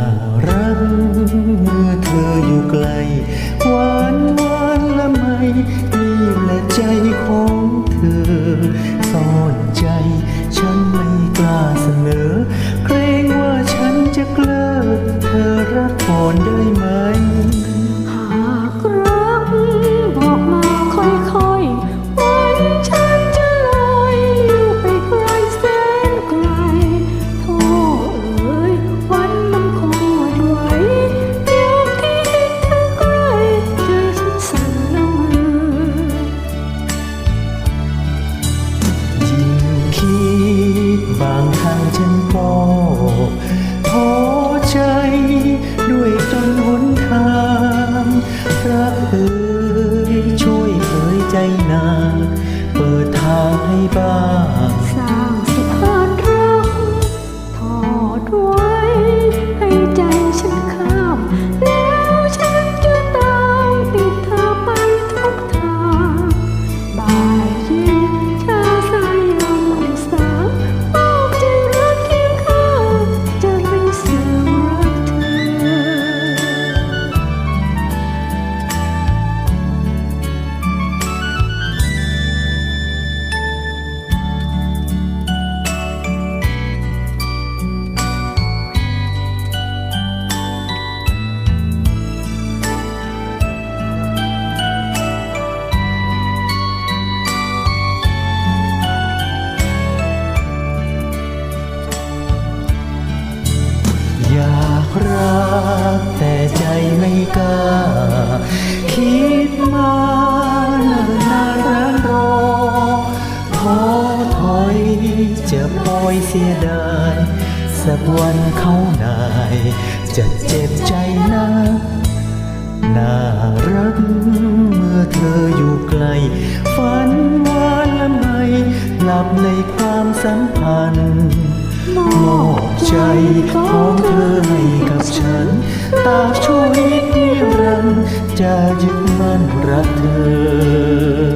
ารักเมื่อเธออยู่ไกล หวานหวานละไมนี่แหละใจของเธอา กาคิดมาเนิ่นนานร้านรอท้อถอยจะปล่อยเสียดายสักวันเขานาย จะเจ็บใจนักน่ารักเมื่อเธออยู่ไกล ฝันหวานละไมหลับในความสัมพันธ์ มอบใจของเธอให้กับฉัน ตาชั่วนิดนิรันดร์จะยึดมั่นรักเธอ